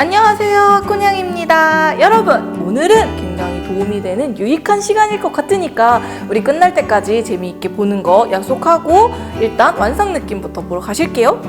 안녕하세요 꾼냥입니다. 여러분 오늘은 굉장히 도움이 되는 유익한 시간일 것 같으니까 우리 끝날 때까지 재미있게 보는 거 약속하고 일단 완성 느낌부터 보러 가실게요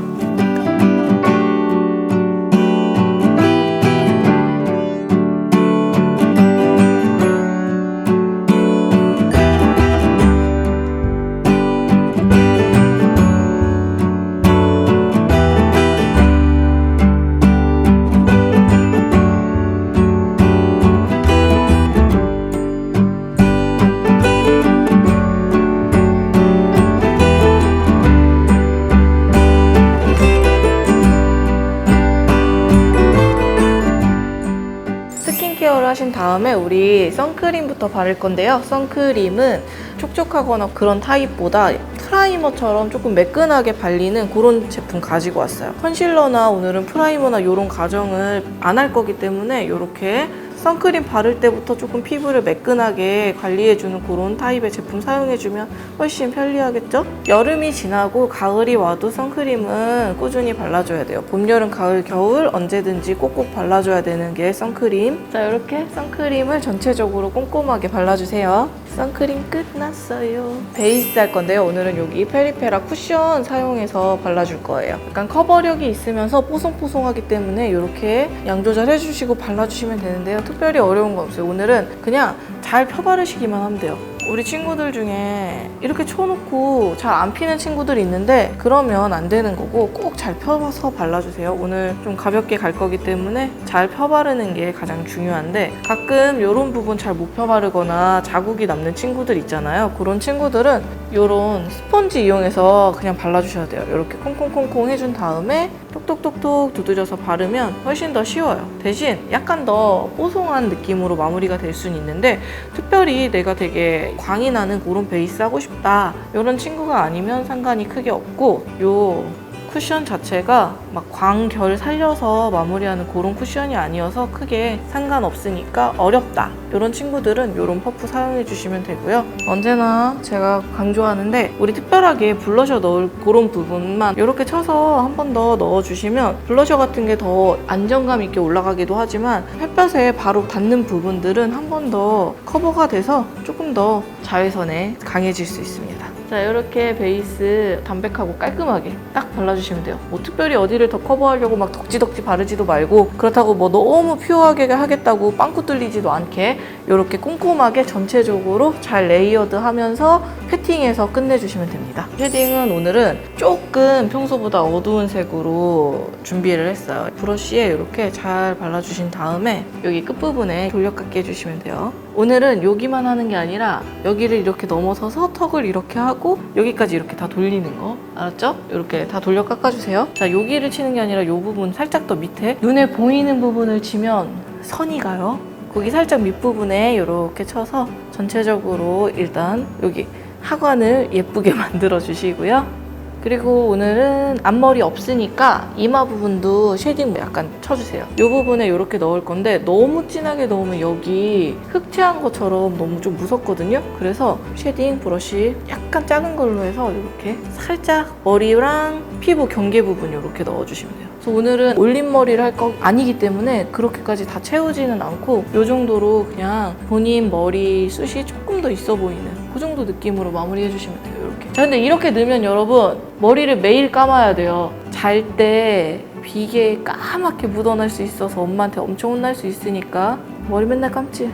하신 다음에 우리 선크림부터 바를 건데요. 선크림은 촉촉하거나 그런 타입보다 프라이머처럼 조금 매끈하게 발리는 그런 제품 가지고 왔어요. 컨실러나 오늘은 프라이머나 이런 과정을 안 할 거기 때문에 이렇게 선크림 바를 때부터 조금 피부를 매끈하게 관리해주는 그런 타입의 제품 사용해주면 훨씬 편리하겠죠? 여름이 지나고 가을이 와도 선크림은 꾸준히 발라줘야 돼요. 봄, 여름, 가을, 겨울 언제든지 꼭꼭 발라줘야 되는 게 선크림. 자, 이렇게 선크림을 전체적으로 꼼꼼하게 발라주세요. 선크림 끝났어요. 베이스 할 건데요. 오늘은 여기 페리페라 쿠션 사용해서 발라줄 거예요. 약간 커버력이 있으면서 뽀송뽀송하기 때문에 이렇게 양 조절해 주시고 발라주시면 되는데요. 특별히 어려운 거 없어요. 오늘은 그냥 잘 펴바르시기만 하면 돼요. 우리 친구들 중에 이렇게 쳐놓고 잘 안 피는 친구들이 있는데 그러면 안 되는 거고 꼭 잘 펴서 발라주세요. 오늘 좀 가볍게 갈 거기 때문에 잘 펴바르는 게 가장 중요한데 가끔 이런 부분 잘 못 펴바르거나 자국이 남는 친구들 있잖아요. 그런 친구들은 이런 스펀지 이용해서 그냥 발라주셔야 돼요. 이렇게 콩콩콩콩 해준 다음에 똑똑똑똑 두드려서 바르면 훨씬 더 쉬워요. 대신 약간 더 뽀송한 느낌으로 마무리가 될 수는 있는데 특별히 내가 되게 광이 나는 그런 베이스 하고 싶다. 이런 친구가 아니면 상관이 크게 없고 요 쿠션 자체가 막 광결 살려서 마무리하는 그런 쿠션이 아니어서 크게 상관없으니까 어렵다 이런 친구들은 이런 퍼프 사용해 주시면 되고요 언제나 제가 강조하는데 우리 특별하게 블러셔 넣을 그런 부분만 이렇게 쳐서 한 번 더 넣어주시면 블러셔 같은 게 더 안정감 있게 올라가기도 하지만 햇볕에 바로 닿는 부분들은 한 번 더 커버가 돼서 조금 더 자외선에 강해질 수 있습니다. 자, 이렇게 베이스 담백하고 깔끔하게 딱 발라주시면 돼요. 뭐 특별히 어디를 더 커버하려고 막 덕지덕지 바르지도 말고 그렇다고 뭐 너무 퓨어하게 하겠다고 빵꾸 뚫리지도 않게 이렇게 꼼꼼하게 전체적으로 잘 레이어드 하면서 패팅해서 끝내주시면 됩니다. 쉐딩은 오늘은 조금 평소보다 어두운 색으로 준비를 했어요. 브러쉬에 이렇게 잘 발라주신 다음에 여기 끝부분에 돌려깎기 해주시면 돼요. 오늘은 여기만 하는 게 아니라 여기를 이렇게 넘어서서 턱을 이렇게 하고 여기까지 이렇게 다 돌리는 거 알았죠? 이렇게 다 돌려 깎아주세요. 자 여기를 치는 게 아니라 이 부분 살짝 더 밑에 눈에 보이는 부분을 치면 선이 가요. 거기 살짝 밑부분에 이렇게 쳐서 전체적으로 일단 여기 하관을 예쁘게 만들어 주시고요. 그리고 오늘은 앞머리 없으니까 이마 부분도 쉐딩 약간 쳐주세요. 이 부분에 이렇게 넣을 건데 너무 진하게 넣으면 여기 흑채한 것처럼 너무 좀 무섭거든요. 그래서 쉐딩 브러쉬 약간 작은 걸로 해서 이렇게 살짝 머리랑 피부 경계 부분 이렇게 넣어주시면 돼요. 그래서 오늘은 올림머리를 할 거 아니기 때문에 그렇게까지 다 채우지는 않고 이 정도로 그냥 본인 머리 숱이 조금 더 있어 보이는 그 정도 느낌으로 마무리해 주시면 돼요. 자, 근데 이렇게 넣으면 여러분 머리를 매일 감아야 돼요. 잘 때 비계 까맣게 묻어날 수 있어서 엄마한테 엄청 혼날 수 있으니까 머리 맨날 감지.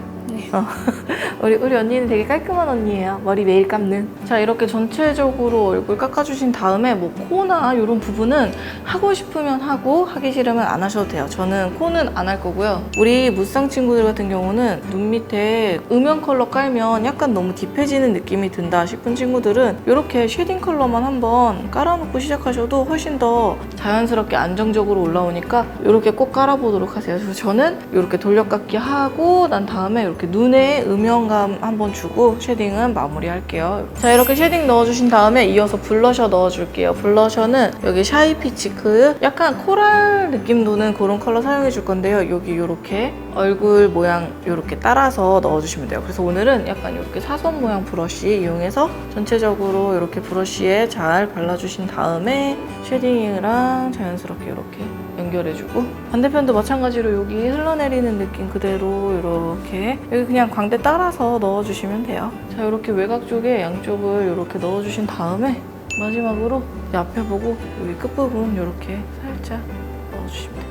어. 우리 우리 언니는 되게 깔끔한 언니예요. 머리 매일 감는. 자 이렇게 전체적으로 얼굴 깎아주신 다음에 뭐 코나 이런 부분은 하고 싶으면 하고 하기 싫으면 안 하셔도 돼요. 저는 코는 안 할 거고요. 우리 무쌍 친구들 같은 경우는 눈 밑에 음영 컬러 깔면 약간 너무 딥해지는 느낌이 든다 싶은 친구들은 이렇게 쉐딩 컬러만 한번 깔아놓고 시작하셔도 훨씬 더 자연스럽게 안정적으로 올라오니까 이렇게 꼭 깔아보도록 하세요. 그래서 저는 이렇게 돌려깎기 하고 난 다음에 이렇게 눈에 음영 감 한번 주고 쉐딩은 마무리할게요. 자 이렇게 쉐딩 넣어주신 다음에 이어서 블러셔 넣어줄게요. 블러셔는 여기 샤이 피치크 약간 코랄 느낌 도는 그런 컬러 사용해 줄 건데요. 여기 이렇게 얼굴 모양 이렇게 따라서 넣어주시면 돼요. 그래서 오늘은 약간 이렇게 사선 모양 브러쉬 이용해서 전체적으로 이렇게 브러쉬에 잘 발라주신 다음에 쉐딩이랑 자연스럽게 이렇게 연결해주고 반대편도 마찬가지로 여기 흘러내리는 느낌 그대로 이렇게 여기 그냥 광대 따라서 넣어주시면 돼요. 자 이렇게 외곽 쪽에 양쪽을 이렇게 넣어주신 다음에 마지막으로 이 앞에 보고 여기 끝부분 이렇게 살짝 넣어주시면 돼요.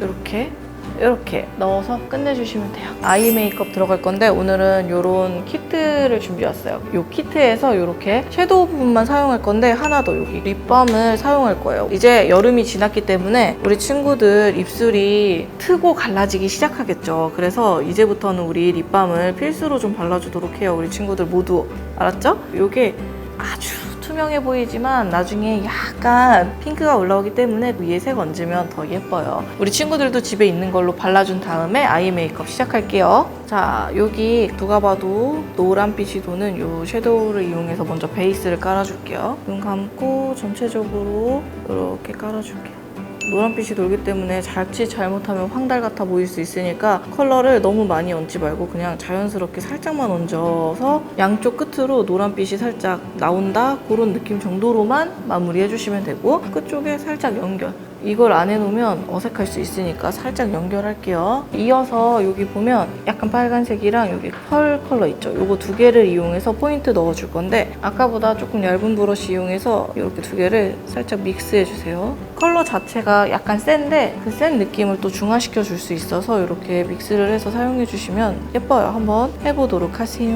이렇게 이렇게 넣어서 끝내주시면 돼요. 아이 메이크업 들어갈 건데 오늘은 이런 키트를 준비했어요. 이 키트에서 이렇게 섀도우 부분만 사용할 건데 하나 더 여기 립밤을 사용할 거예요. 이제 여름이 지났기 때문에 우리 친구들 입술이 트고 갈라지기 시작하겠죠. 그래서 이제부터는 우리 립밤을 필수로 좀 발라주도록 해요. 우리 친구들 모두 알았죠? 이게 아주 투명해 보이지만 나중에 약간 핑크가 올라오기 때문에 위에 색 얹으면 더 예뻐요. 우리 친구들도 집에 있는 걸로 발라준 다음에 아이 메이크업 시작할게요. 자, 여기 누가 봐도 노란빛이 도는 이 섀도우를 이용해서 먼저 베이스를 깔아줄게요. 눈 감고 전체적으로 이렇게 깔아줄게요. 노란빛이 돌기 때문에 자칫 잘못하면 황달 같아 보일 수 있으니까 컬러를 너무 많이 얹지 말고 그냥 자연스럽게 살짝만 얹어서 양쪽 끝으로 노란빛이 살짝 나온다 그런 느낌 정도로만 마무리 해 주시면 되고 끝쪽에 살짝 연결 이걸 안 해놓으면 어색할 수 있으니까 살짝 연결할게요. 이어서 여기 보면 약간 빨간색이랑 여기 펄 컬러 있죠? 요거 두 개를 이용해서 포인트 넣어줄 건데 아까보다 조금 얇은 브러쉬 이용해서 이렇게 두 개를 살짝 믹스해주세요. 컬러 자체가 약간 센데 그 센 느낌을 또 중화시켜 줄 수 있어서 이렇게 믹스를 해서 사용해 주시면 예뻐요. 한번 해보도록 하세요.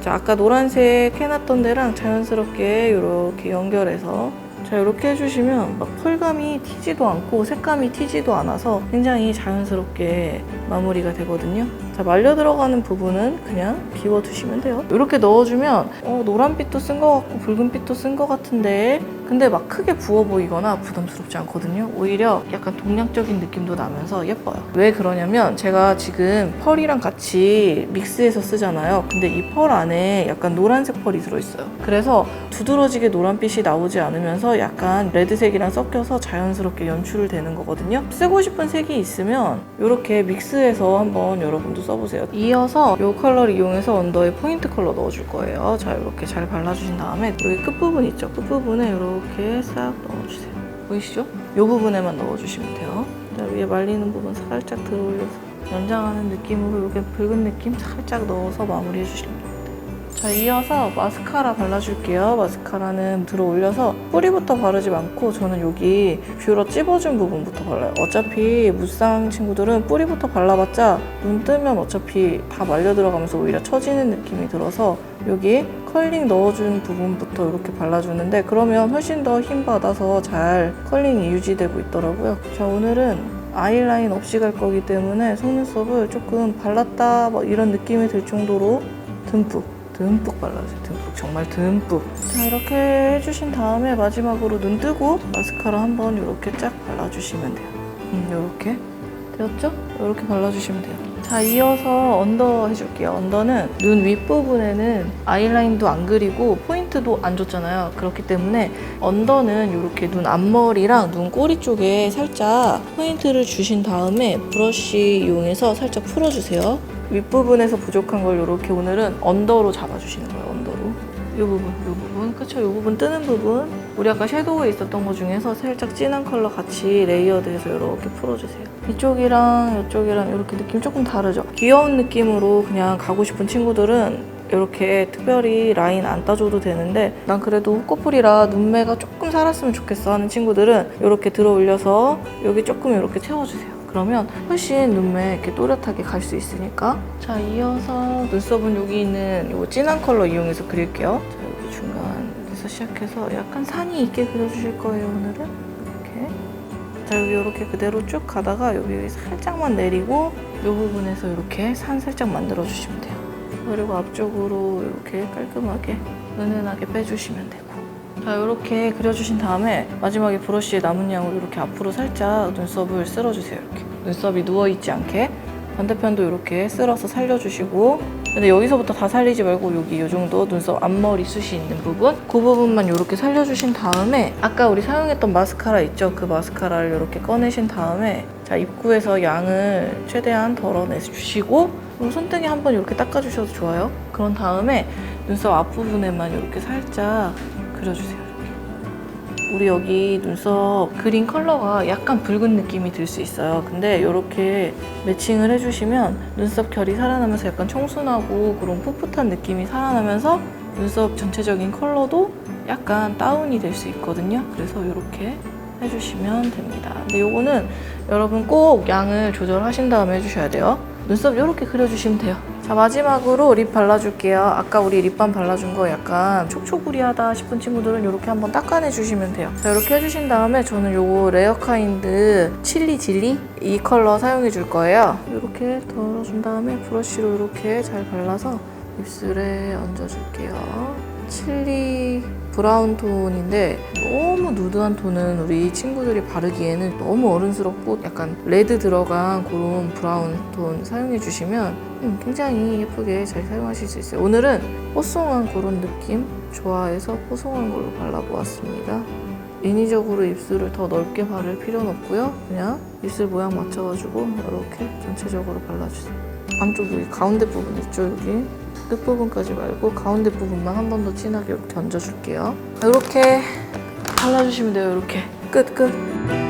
자, 아까 노란색 해놨던 데랑 자연스럽게 이렇게 연결해서 자 이렇게 해주시면 막 펄감이 튀지도 않고 색감이 튀지도 않아서 굉장히 자연스럽게 마무리가 되거든요. 자 말려 들어가는 부분은 그냥 비워두시면 돼요. 이렇게 넣어주면 어, 노란빛도 쓴 것 같고 붉은빛도 쓴 것 같은데 근데 막 크게 부어 보이거나 부담스럽지 않거든요. 오히려 약간 동양적인 느낌도 나면서 예뻐요. 왜 그러냐면 제가 지금 펄이랑 같이 믹스해서 쓰잖아요. 근데 이 펄 안에 약간 노란색 펄이 들어있어요. 그래서 두드러지게 노란빛이 나오지 않으면서 약간 레드색이랑 섞여서 자연스럽게 연출되는 거거든요. 쓰고 싶은 색이 있으면 이렇게 믹스해서 한번 여러분도 써보세요. 이어서 이 컬러를 이용해서 언더에 포인트 컬러 넣어줄 거예요. 자 이렇게 잘 발라주신 다음에 여기 끝부분 있죠? 끝부분에 이렇게 싹 넣어주세요. 보이시죠? 이 부분에만 넣어주시면 돼요. 자, 위에 말리는 부분 살짝 들어올려서 연장하는 느낌으로 이렇게 붉은 느낌 살짝 넣어서 마무리해 주시면 돼요. 자, 이어서 마스카라 발라줄게요. 마스카라는 들어 올려서 뿌리부터 바르지 않고 저는 여기 뷰러 찝어준 부분부터 발라요. 어차피 무쌍 친구들은 뿌리부터 발라봤자 눈 뜨면 어차피 다 말려 들어가면서 오히려 처지는 느낌이 들어서 여기 컬링 넣어준 부분부터 이렇게 발라주는데 그러면 훨씬 더 힘 받아서 잘 컬링이 유지되고 있더라고요. 자, 오늘은 아이라인 없이 갈 거기 때문에 속눈썹을 조금 발랐다 뭐 이런 느낌이 들 정도로 듬뿍 듬뿍 발라주세요. 듬뿍 정말 듬뿍. 자 이렇게 해주신 다음에 마지막으로 눈 뜨고 마스카라 한번 이렇게 쫙 발라주시면 돼요. 음 이렇게 되었죠? 이렇게 발라주시면 돼요. 자 이어서 언더 해줄게요. 언더는 눈 윗부분에는 아이라인도 안 그리고 포인트도 안 줬잖아요. 그렇기 때문에 언더는 이렇게 눈 앞머리랑 눈 꼬리 쪽에 살짝 포인트를 주신 다음에 브러쉬 이용해서 살짝 풀어주세요. 윗부분에서 부족한 걸 이렇게 오늘은 언더로 잡아주시는 거예요. 언더로. 이 부분, 이 부분, 그쵸? 이 부분 뜨는 부분. 우리 아까 섀도우에 있었던 것 중에서 살짝 진한 컬러 같이 레이어드해서 이렇게 풀어주세요. 이쪽이랑 이쪽이랑 이렇게 느낌 조금 다르죠? 귀여운 느낌으로 그냥 가고 싶은 친구들은 이렇게 특별히 라인 안 따줘도 되는데 난 그래도 후꺼풀이라 눈매가 조금 살았으면 좋겠어 하는 친구들은 이렇게 들어 올려서 여기 조금 이렇게 채워주세요. 그러면 훨씬 눈매 이렇게 또렷하게 갈 수 있으니까. 자 이어서 눈썹은 여기 있는 이 진한 컬러 이용해서 그릴게요. 자 여기 중간에서 시작해서 약간 산이 있게 그려주실 거예요 오늘은. 이렇게. 자 여기 이렇게 그대로 쭉 가다가 여기 살짝만 내리고 이 부분에서 이렇게 산 살짝 만들어 주시면 돼요. 그리고 앞쪽으로 이렇게 깔끔하게 은은하게 빼주시면 되고 자 이렇게 그려주신 다음에 마지막에 브러쉬에 남은 양으로 이렇게 앞으로 살짝 눈썹을 쓸어주세요 이렇게. 눈썹이 누워있지 않게. 반대편도 이렇게 쓸어서 살려주시고. 근데 여기서부터 다 살리지 말고 여기 이 정도 눈썹 앞머리 숱이 있는 부분? 그 부분만 이렇게 살려주신 다음에 아까 우리 사용했던 마스카라 있죠? 그 마스카라를 이렇게 꺼내신 다음에 자 입구에서 양을 최대한 덜어내주시고 손등에 한번 이렇게 닦아주셔도 좋아요. 그런 다음에 눈썹 앞부분에만 이렇게 살짝 그려주세요. 이렇게. 우리 여기 눈썹 그린 컬러가 약간 붉은 느낌이 들 수 있어요. 근데 이렇게 매칭을 해주시면 눈썹 결이 살아나면서 약간 청순하고 그런 풋풋한 느낌이 살아나면서 눈썹 전체적인 컬러도 약간 다운이 될 수 있거든요. 그래서 이렇게 해주시면 됩니다. 근데 요거는 여러분 꼭 양을 조절하신 다음에 해주셔야 돼요. 눈썹 이렇게 그려주시면 돼요. 자 마지막으로 립 발라줄게요. 아까 우리 립밤 발라준 거 약간 촉촉구리하다 싶은 친구들은 이렇게 한번 닦아내 주시면 돼요. 자 이렇게 해주신 다음에 저는 요거 레어카인드 칠리 질리 이 컬러 사용해 줄 거예요. 이렇게 덜어준 다음에 브러쉬로 이렇게 잘 발라서 입술에 얹어줄게요. 칠리 브라운 톤인데 너무 누드한 톤은 우리 친구들이 바르기에는 너무 어른스럽고 약간 레드 들어간 그런 브라운 톤 사용해 주시면 음, 굉장히 예쁘게 잘 사용하실 수 있어요. 오늘은 뽀송한 그런 느낌 좋아해서 뽀송한 걸로 발라보았습니다. 인위적으로 입술을 더 넓게 바를 필요는 없고요. 그냥 입술 모양 맞춰가지고 이렇게 전체적으로 발라주세요. 안쪽 여기 가운데 부분 있죠 여기 끝부분까지 말고 가운데 부분만 한 번 더 진하게 이렇게 얹어줄게요 이렇게 발라주시면 돼요 이렇게 끝 끝.